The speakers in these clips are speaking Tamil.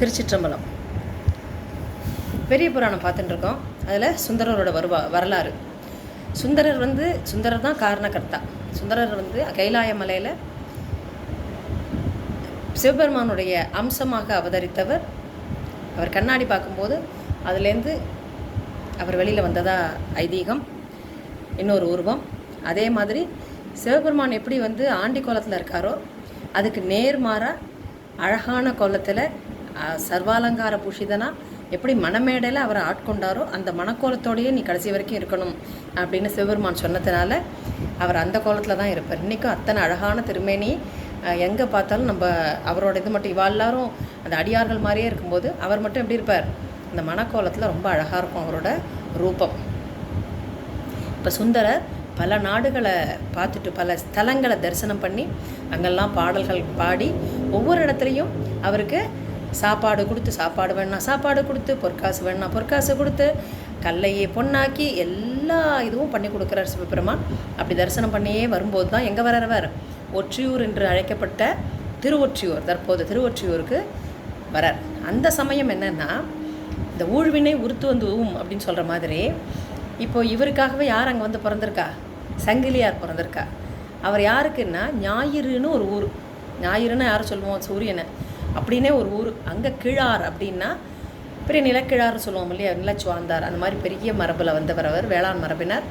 திருச்சிற்றம்பலம். பெரிய புராணம் பார்த்துட்டுருக்கோம். அதில் சுந்தரரோட வருவா வரலாறு. சுந்தரர் வந்து சுந்தரர் தான் காரணகர்த்தா. சுந்தரர் வந்து கைலாய மலையில் சிவபெருமானுடைய அம்சமாக அவதரித்தவர். அவர் கண்ணாடி பார்க்கும்போது அதுலேருந்து அவர் வெளியில் வந்ததா ஐதீகம். இன்னொரு உருவம். அதே மாதிரி சிவபெருமான் எப்படி வந்து ஆண்டி கோலத்தில் இருக்காரோ அதுக்கு நேர்மாறாக அழகான கோலத்தில் சர்வாலங்கார பூஷிதனா எப்படி மணமேடையில் அவரை ஆட்கொண்டாரோ அந்த மணக்கோலத்தோடையே நீ கடைசி வரைக்கும் இருக்கணும் அப்படின்னு சிவபெருமான் சொன்னதுனால அவர் அந்த கோலத்தில் தான் இருப்பார். இன்றைக்கும் அத்தனை அழகான திருமேனி எங்கே பார்த்தாலும் நம்ம அவரோட இது மட்டும் இவா எல்லாரும் அந்த அடியார்கள் மாதிரியே இருக்கும்போது அவர் மட்டும் எப்படி இருப்பார்? அந்த மணக்கோலத்தில் ரொம்ப அழகாக இருக்கும் அவரோட ரூபம். இப்போ சுந்தரர் பல நாடுகளை பார்த்துட்டு பல ஸ்தலங்களை தரிசனம் பண்ணி அங்கெல்லாம் பாடல்கள் பாடி ஒவ்வொரு இடத்துலையும் அவருக்கு சாப்பாடு கொடுத்து சாப்பாடு வேணா சாப்பாடு கொடுத்து பொற்காசு வேணா பொற்காசு கொடுத்து கல்லையை பொன்னாக்கி எல்லா இதுவும் பண்ணி கொடுக்குறார் சிவபெருமான். அப்படி தரிசனம் பண்ணியே வரும்போது தான் எங்கே வரவர் ஒற்றியூர் என்று அழைக்கப்பட்ட திருவொற்றியூர் தற்போது திருவொற்றியூருக்கு வரார் அந்த சமயம் என்னென்னா இந்த ஊழ்வினை உறுத்து வந்து ஊம் அப்படின்னு சொல்கிற மாதிரி இப்போ இவருக்காகவே யார் அங்கே வந்து பிறந்திருக்கா? சங்கிலியார் பிறந்திருக்கா. அவர் யாருக்குன்னா ஞாயிறுன்னு ஒரு ஊர். ஞாயிறுன்னு யார் சொல்லுவோம்? சூரியனை. அப்படின்னே ஒரு ஊர். அங்கே கிழார் அப்படின்னா பெரிய நிலக்கிழார்னு சொல்லுவோம் இல்லையா? நிலச்சுவாந்தார். அந்த மாதிரி பெரிய மரபில் வந்தவர் அவர் வேளாண் மரபினர்.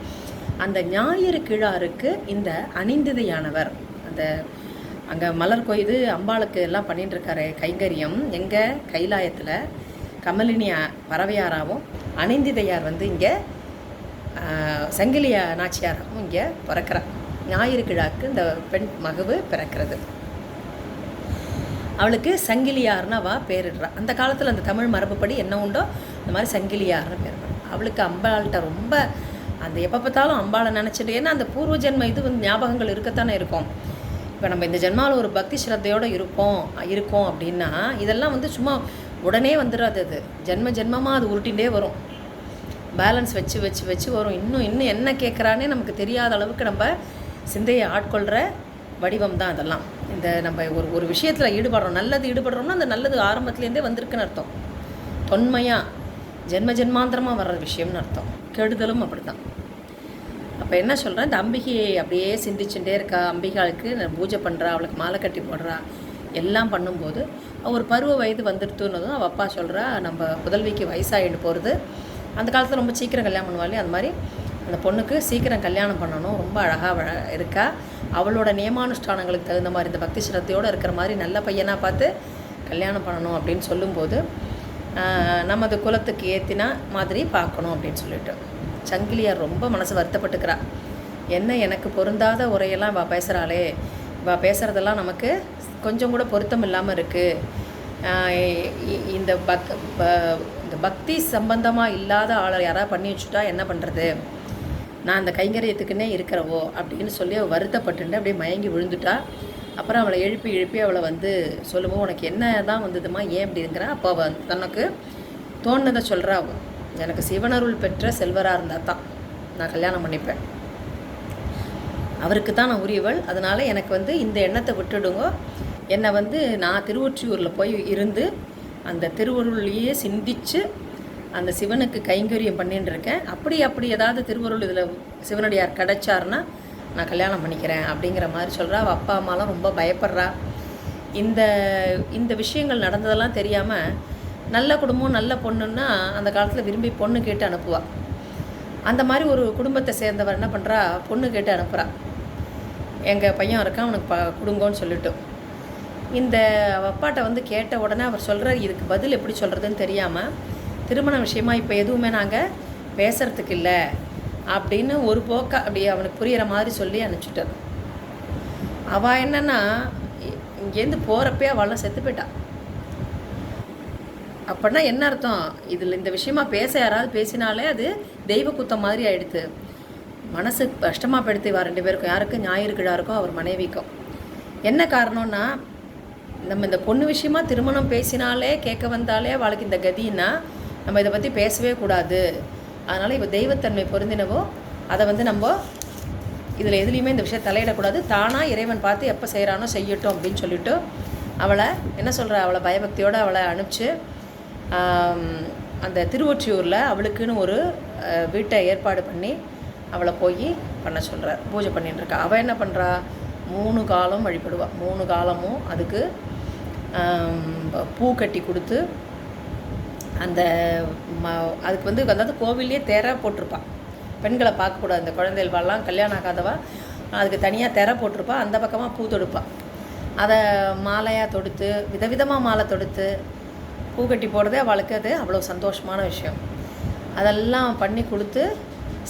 அந்த ஞாயிறு கிழாருக்கு இந்த அணிந்ததையானவர் அந்த அங்கே மலர் கொய்து அம்பாளுக்கு எல்லாம் பண்ணிட்டு இருக்காரு கைங்கரியம். எங்கே கைலாயத்தில் கமலினி பறவையாராகவும் பறவையாராவும் அணிந்திதையார் வந்து இங்கே சங்கிலியா நாச்சியாராகவும் இங்கே பிறக்கிறார். ஞாயிறு கிழாக்கு இந்த பெண் மகவு பிறக்கிறது. அவளுக்கு சங்கிலியார்னு அவள் பேரிடுறா. அந்த காலத்தில் அந்த தமிழ் மரபுப்படி என்ன உண்டோ இந்த மாதிரி சங்கிலியார்னு பேர் அவளுக்கு அம்பாள்கிட்ட ரொம்ப அந்த எப்போ பார்த்தாலும் அம்பாளை நினச்சிட்டு ஏன்னா அந்த பூர்வ ஜென்ம இது வந்து ஞாபகங்கள் இருக்கத்தானே இருக்கும். இப்போ நம்ம இந்த ஜென்மாவில் ஒரு பக்தி ஸ்ரத்தையோடு இருப்போம் இருக்கோம் அப்படின்னா இதெல்லாம் வந்து சும்மா உடனே வந்துடாது அது. ஜென்ம ஜென்மமாக அது உருட்டிகிட்டே வரும். பேலன்ஸ் வச்சு வச்சு வச்சு வரும். இன்னும் இன்னும் என்ன கேட்குறானே நமக்கு தெரியாத அளவுக்கு நம்ம சிந்தையை ஆட்கொள்கிற வடிவம் தான் அதெல்லாம். இந்த நம்ம ஒரு ஒரு விஷயத்தில் ஈடுபடுறோம் நல்லது ஈடுபடுறோம்னா அந்த நல்லது ஆரம்பத்துலேருந்தே வந்திருக்குன்னு அர்த்தம். தொன்மையாக ஜென்ம ஜென்மாந்திரமாக வர்ற விஷயம்னு அர்த்தம். கெடுதலும் அப்படி தான் அப்போ என்ன சொல்கிறேன் இந்த அம்பிகையை அப்படியே சிந்திச்சுட்டே இருக்கா அம்பிகாளுக்கு பூஜை பண்ணுறா அவளுக்கு மாலை கட்டி போடுறா எல்லாம் பண்ணும்போது ஒரு பருவ வயது வந்துடுத்துன்னதும் அவள் அப்பா சொல்கிறா நம்ம புதல்விக்கு வயசாகிட்டு போகிறது அந்த காலத்தில் ரொம்ப சீக்கிரம் கல்யாணம் பண்ணுவாளே அது மாதிரி அந்த பொண்ணுக்கு சீக்கிரம் கல்யாணம் பண்ணணும் ரொம்ப அழகாக இருக்கா. அவளோட நியமானுஷ்டானங்களுக்கு தகுந்த மாதிரி இந்த பக்தி சிரத்தையோடு இருக்கிற மாதிரி நல்ல பையனாக பார்த்து கல்யாணம் பண்ணணும் அப்படின்னு சொல்லும்போது நமது குலத்துக்கு ஏற்றினா மாதிரி பார்க்கணும் அப்படின்னு சொல்லிட்டு. சங்கிலியார் ரொம்ப மனசு வருத்தப்பட்டுக்கிறா. என்ன எனக்கு பொருந்தாத உரையெல்லாம் இவள் பேசுகிறாளே இவள் பேசுகிறதெல்லாம் நமக்கு கொஞ்சம் கூட பொருத்தம் இல்லாமல் இருக்குது இந்த பக் ப- இந்த பக்தி சம்பந்தமாக இல்லாத ஆளை யாராவது பண்ணி வச்சுட்டா என்ன பண்ணுறது நான் அந்த கைங்கரியத்துக்குன்னே இருக்கிறவோ அப்படின்னு சொல்லி அவள் வருத்தப்பட்டுட்டு அப்படியே மயங்கி விழுந்துட்டா. அப்புறம் அவளை எழுப்பி எழுப்பி அவளை வந்து சொல்லுவோம் உனக்கு என்ன தான் வந்ததுமா? ஏன் அப்படி இருக்கிறா? அப்போ அவள் தனக்கு தோணுனதை சொல்கிறா அவள் எனக்கு சிவனருள் பெற்ற செல்வராக இருந்தால் தான் நான் கல்யாணம் பண்ணிப்பேன். அவருக்கு தான் நான் உரியவள். அதனால் எனக்கு வந்து இந்த எண்ணத்தை விட்டுடுங்க. என்னை வந்து நான் திருவொற்றியூரில் போய் இருந்து அந்த திருவருளையே சிந்தித்து அந்த சிவனுக்கு கைங்கரியம் பண்ணின்னு இருக்கேன் அப்படி அப்படி ஏதாவது திருவருள் இதில் சிவனடியார் கிடைச்சாருன்னா நான் கல்யாணம் பண்ணிக்கிறேன் அப்படிங்கிற மாதிரி சொல்கிறா அவள் அப்பா அம்மாலாம் ரொம்ப பயப்படுறா. இந்த இந்த விஷயங்கள் நடந்ததெல்லாம் தெரியாமல் நல்ல குடும்பம் நல்ல பொண்ணுன்னா அந்த காலத்தில் விரும்பி பொண்ணு கேட்டு அனுப்புவா. அந்த மாதிரி ஒரு குடும்பத்தை சேர்ந்தவர் என்ன பண்ணுறா பொண்ணு கேட்டு அனுப்புகிறா எங்கள் பையன் இருக்கான் அவனுக்கு ப கொடுங்கன்னு சொல்லிட்டு. இந்த அப்பாட்ட வந்து கேட்ட உடனே அவர் சொல்கிறார் இதுக்கு பதில் எப்படி சொல்கிறதுன்னு தெரியாமல் திருமண விஷயமா இப்போ எதுவுமே நாங்கள் பேசுகிறதுக்கு இல்லை அப்படின்னு ஒரு போக்கா அப்படி அவனுக்கு புரியிற மாதிரி சொல்லி அனுப்பிச்சுட்டார் அவள் என்னன்னா இ- இங்கேருந்து போகிறப்பே அவள்லாம் செத்து போயிட்டான் அப்படின்னா என்ன அர்த்தம்? இதில் இந்த விஷயமா பேச யாராவது பேசினாலே அது தெய்வ குத்தம் மாதிரி ஆயிடுது. மனசு கஷ்டமாக படுத்து வா ரெண்டு பேருக்கும் யாருக்கும் ஞாயிறு இருக்கோ அவர் மனைவிக்கும். என்ன காரணம்னா நம்ம இந்த பொண்ணு விஷயமா திருமணம் பேசினாலே கேட்க வந்தாலே அவளுக்கு இந்த கதின்னா நம்ம இதை பற்றி பேசவே கூடாது. அதனால் இப்போ தெய்வத்தன்மை பொருந்தினவோ அதை வந்து நம்ம இதில் எதுலேயுமே இந்த விஷயம் தலையிடக்கூடாது. தானாக இறைவன் பார்த்து எப்போ செய்கிறானோ செய்யட்டும் அப்படின்னு சொல்லிவிட்டு அவளை என்ன சொல்கிற அவளை பயபக்தியோடு அவளை அனுப்பிச்சு அந்த திருவொற்றியூரில் அவளுக்குன்னு ஒரு வீட்டை ஏற்பாடு பண்ணி அவளை போய் பண்ண சொல்கிறார் பூஜை பண்ணிட்டுருக்கா அவள் என்ன பண்ணுறா மூணு காலம் வழிபடுவாள் மூணு காலமும் அதுக்கு பூ கட்டி கொடுத்து அந்த ம அதுக்கு வந்து அதாவது கோவிலே திரை போட்டிருப்பா. பெண்களை பார்க்கக்கூடாது. அந்த குழந்தைகள்லாம் கல்யாணம் ஆகாதவா அதுக்கு தனியாக தெர போட்டிருப்பா. அந்த பக்கமாக பூ தொடுப்பாள் அதை மாலையாக தொடுத்து விதவிதமாக மாலை தொடுத்து பூ கட்டி போடுறதே அவளுக்கு அது அவ்வளோ சந்தோஷமான விஷயம். அதெல்லாம் பண்ணி கொடுத்து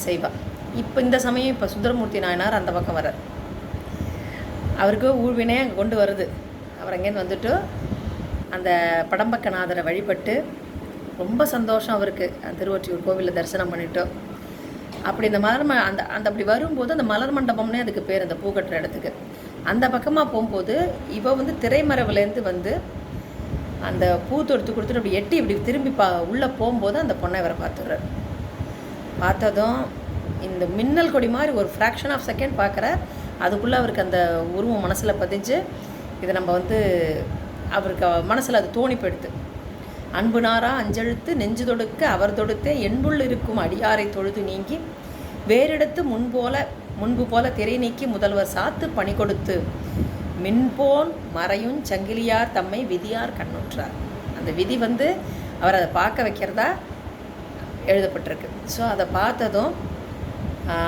செய்வாள் இப்போ இந்த சமயம் இப்போ சுந்தரமூர்த்தி நாயனார் அந்த பக்கம் வர்றார். அவருக்கு ஊழ்வினே அங்கே கொண்டு வருது. அவர் அங்கேருந்து வந்துட்டு அந்த படம்பக்கநாதரை வழிபட்டு ரொம்ப சந்தோஷம் அவருக்கு. திருவொற்றியூர் கோவிலில் தரிசனம் பண்ணிட்டோம் அப்படி இந்த மலர் ம அந்த அந்த அப்படி வரும்போது அந்த மலர் மண்டபம்னே அதுக்கு பேர் அந்த பூ கட்டுற இடத்துக்கு. அந்த பக்கமாக போகும்போது இவ வந்து திரைமரவுலேருந்து வந்து அந்த பூ தொடுத்து கொடுத்துட்டு அப்படி எட்டி இப்படி திரும்பி பா உள்ளே போகும்போது அந்த பொண்ணை இவரை பார்த்துடுறாரு. பார்த்ததும் இந்த மின்னல் கொடி மாதிரி ஒரு ஃப்ராக்ஷன் ஆஃப் செகண்ட் பார்க்குற அதுக்குள்ளே அவருக்கு அந்த உருவம் மனசில் பதிஞ்சு இதை நம்ம வந்து அவருக்கு மனசில் அது தோணி போயிடுது அன்புனாரா அஞ்செழுத்து நெஞ்சு தொடுக்க அவர் தொடுத்தே என்புள் இருக்கும் அடியாரை தொழுது நீங்கி வேறிடத்து முன்போல முன்பு போல திரை நீக்கி முதல்வர் சாத்து பணி கொடுத்து மின்போன் மறையும் சங்கிலியார் தம்மை விதியார் கண்ணுற்றார். அந்த விதி வந்து அவர் அதை பார்க்க வைக்கிறதா எழுதப்பட்டிருக்கு. ஸோ அதை பார்த்ததும்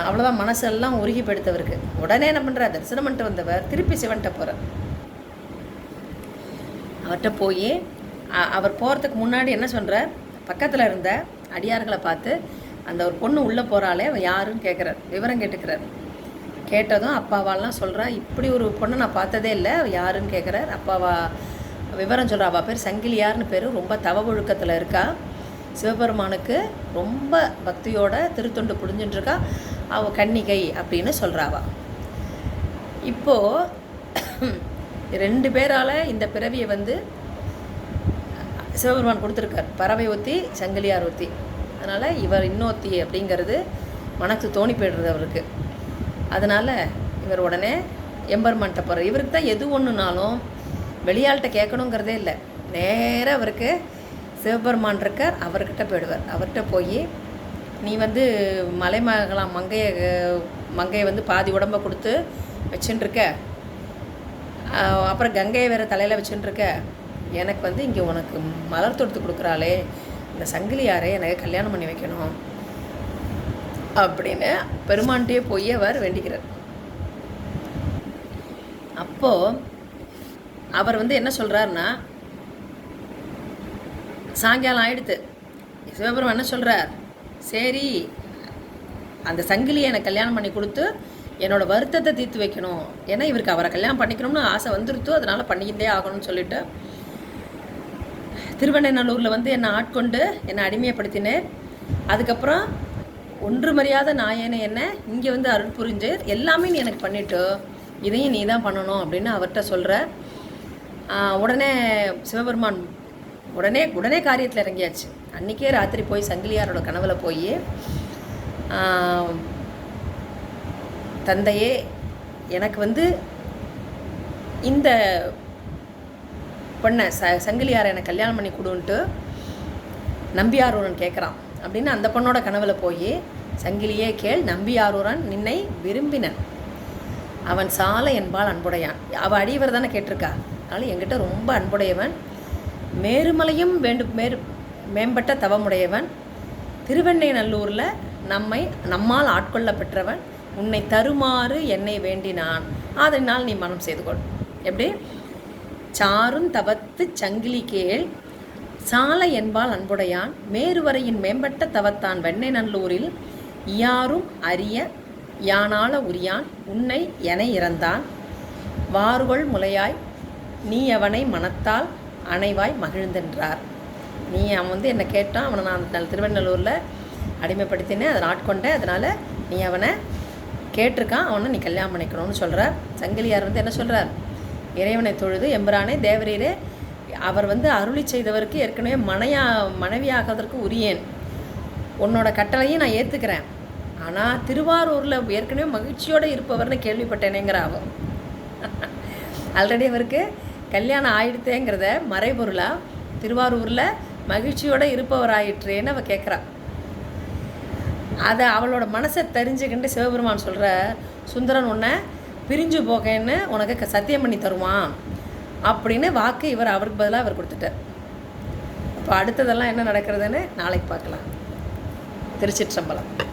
அவ்வளோதான் மனசெல்லாம் உருகி படுத்தவருக்கு உடனே என்ன பண்ணுறார் தரிசனம் பண்ணிட்டு வந்தவர் திருப்பி சிவன்கிட்ட போகிறார் அவர்கிட்ட போய் அவர் போகிறதுக்கு முன்னாடி என்ன சொல்கிறார் பக்கத்தில் இருந்த அடியார்களை பார்த்து அந்த ஒரு பொண்ணு உள்ளே போகிறாளே அவள் யாருன்னு கேட்குறார் விவரம் கேட்டுக்கிறார். கேட்டதும் அப்பாவாலாம் சொல்கிறா இப்படி ஒரு பொண்ணை நான் பார்த்ததே இல்லை அவள் யாருன்னு கேட்குறார் அப்பாவா விவரம் சொல்கிறா அவள் பேர் சங்கிலியார்னு பேர் ரொம்ப தவ ஒழுக்கத்தில் இருக்கா. சிவபெருமானுக்கு ரொம்ப பக்தியோட திருத்தொண்டு புரிஞ்சுட்டுருக்கா அவள் கன்னிகை அப்படின்னு சொல்கிறாவா இப்போது ரெண்டு பேரால் இந்த பிறவியை வந்து சிவபெருமான் கொடுத்துருக்கார். பறவை ஒத்தி சங்கிலியார் ஒத்தி. அதனால் இவர் இன்னொத்தி அப்படிங்கிறது மனசு தோணி போயிடுறது அவருக்கு. அதனால் இவர் உடனே எம்பெருமான்கிட்ட போகிறார் இவருக்கு தான் எது ஒன்றுனாலும் வெளியாள்கிட்ட கேட்கணுங்கிறதே இல்லை. நேராக அவருக்கு சிவபெருமான் இருக்கார் அவர்கிட்ட போயிடுவார். அவர்கிட்ட போய் நீ வந்து மலைமகளாம் மங்கையை மங்கையை வந்து பாதி உடம்ப கொடுத்து வச்சுட்டுருக்க அப்புறம் கங்கையை வேற தலையில் வச்சுட்டுருக்க எனக்கு வந்து இங்கே உனக்கு மலர் தொடுத்து கொடுக்குறாளே. இந்த சங்கிலியாரே எனக்கு கல்யாணம் பண்ணி வைக்கணும். அப்படின்னு பெருமான்கிட்டயே போய் அவர் வேண்டிக்கிறார். அப்போது அவர் வந்து என்ன சொல்கிறாருன்னா சாயங்காலம் ஆயிடுத்து. சிவபெருமான் என்ன சொல்கிறார் சரி அந்த சங்கிலியை எனக்கு கல்யாணம் பண்ணி கொடுத்து என்னோட வருத்தத்தை தீர்த்து வைக்கணும். ஏன்னா இவருக்கு அவரை கல்யாணம் பண்ணிக்கணும்னு ஆசை வந்துருத்தோ. அதனால பண்ணிக்கிட்டே ஆகணும்னு சொல்லிட்டு திருவண்ணநல்லூரில் வந்து என்னை ஆட்கொண்டு என்னை அடிமையப்படுத்தினேன் அதுக்கப்புறம் ஒன்று மரியாத நாயனை என்ன இங்கே வந்து அருள் புரிஞ்சு எல்லாமே நீ எனக்கு பண்ணிட்டு இதையும் நீ தான் பண்ணணும் அப்படின்னு அவர்கிட்ட சொல்கிற உடனே சிவபெருமான் உடனே உடனே காரியத்தில் இறங்கியாச்சு. அன்றைக்கே ராத்திரி போய் சங்கிலியாரோட கனவுல போய் தந்தையே எனக்கு வந்து இந்த பொண்ணை ச சங்கிலியாரை எனக்கு கல்யாணம் பண்ணி கொடுன்ட்டு நம்பியாரூரன் கேட்குறான் அப்படின்னு அந்த பொண்ணோட கனவில் போய் சங்கிலியே கேள் நம்பியாரூரன் நின்னை விரும்பினன். அவன் சாலை என்பால் அன்புடையான். அவள் அடியவர் தானே கேட்டிருக்கா? அதனால் என்கிட்ட ரொம்ப அன்புடையவன். மேருமலையும் வேண்டு மேரு மேம்பட்ட தவமுடையவன். திருவெண்ணைநல்லூரில் நம்மை நம்மால் ஆட்கொள்ள பெற்றவன். உன்னை தருமாறு என்னை வேண்டினான். அதனால் நீ மனம் செய்து கொள். எப்படி? சாரும் தவத்து சங்கிலி கேள். சால என்பால் அன்புடையான். மேருவரையின் மேம்பட்ட தவத்தான் வெண்ணை நல்லூரில். யாரும் அறிய யானால உரியான். உன்னை என இறந்தான். வாறுகொள் முலையாய் நீ அவனை மனத்தால் அணைவாய் மகிழ்ந்தென்றார். நீ அவன் வந்து என்னை கேட்டான். அவனை நான் அந்த திருவண்ணலூரில் அடிமைப்படுத்தினேன். அதை ஆட்கொண்டேன். அதனால் நீ அவனை கேட்டிருக்கான். அவனை நீ கல்யாணம் பண்ணிக்கணும்னு சொல்கிறார் சங்கிலியார் வந்து என்ன சொல்கிறார் இறைவனை தொழுது எம்பிரானே தேவரீரே அவர் வந்து அருளி செய்தவருக்கு ஏற்கனவே மனையா மனைவியாகிறதற்கு உரியேன். உன்னோட கட்டளையும் நான் ஏற்றுக்கிறேன் ஆனால் திருவாரூரில் ஏற்கனவே மகிழ்ச்சியோடு இருப்பவர்னு கேள்விப்பட்டேனேங்கிற அவன் ஆல்ரெடி அவருக்கு கல்யாணம் ஆயிடுத்தேங்கிறத மறைபொருளாக திருவாரூரில் மகிழ்ச்சியோடு இருப்பவராயிற்றேன்னு அவள் கேட்குறா அதை அவளோட மனசை தெரிஞ்சுக்கிட்டு சிவபெருமான் சொல்கிற சுந்தரன் உன்னை பிரிஞ்சு போகன்னு உனக்கு க- சத்தியம் பண்ணி தருவான் அப்படின்னு வாக்கு இவர் அவருக்கு பதிலாக அவர் கொடுத்துட்டார். இப்போ அடுத்ததெல்லாம் என்ன நடக்கிறதுன்னு நாளைக்கு பார்க்கலாம். திருச்சிற்றம்பலம்.